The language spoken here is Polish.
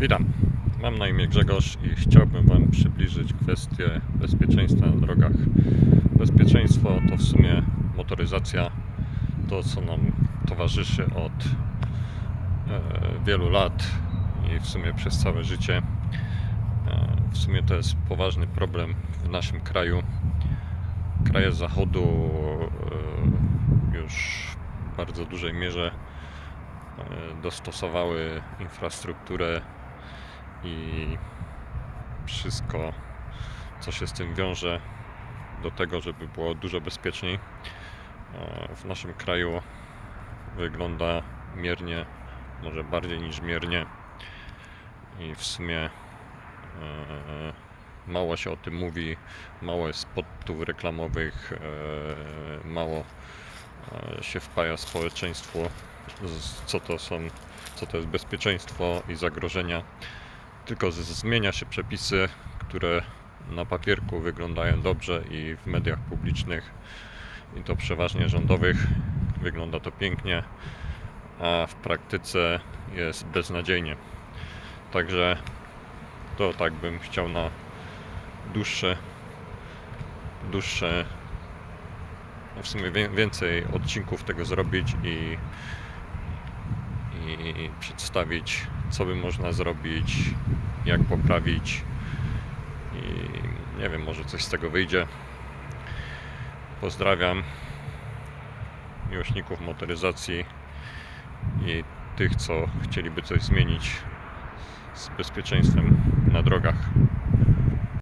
Witam. Mam na imię Grzegorz i chciałbym Wam przybliżyć kwestię bezpieczeństwa na drogach. Bezpieczeństwo to w sumie motoryzacja, to co nam towarzyszy od e, wielu lat i w sumie przez całe życie. E, w sumie to jest poważny problem w naszym kraju. Kraje zachodu e, już w bardzo dużej mierze e, dostosowały infrastrukturę i wszystko, co się z tym wiąże, do tego, żeby było dużo bezpieczniej. W naszym kraju wygląda miernie, może bardziej niż miernie, i w sumie e, mało się o tym mówi, mało jest spotów reklamowych, e, mało e, się wpaja społeczeństwu, co to są, co to jest bezpieczeństwo i zagrożenia. Tylko zmienia się przepisy, które na papierku wyglądają dobrze i w mediach publicznych, i to przeważnie rządowych, wygląda to pięknie, a w praktyce jest beznadziejnie. Także to tak bym chciał na dłuższe, dłuższe, w sumie wię- więcej odcinków tego zrobić i, i przedstawić, co by można zrobić, jak poprawić i nie wiem, może coś z tego wyjdzie. Pozdrawiam miłośników motoryzacji i tych, co chcieliby coś zmienić z bezpieczeństwem na drogach.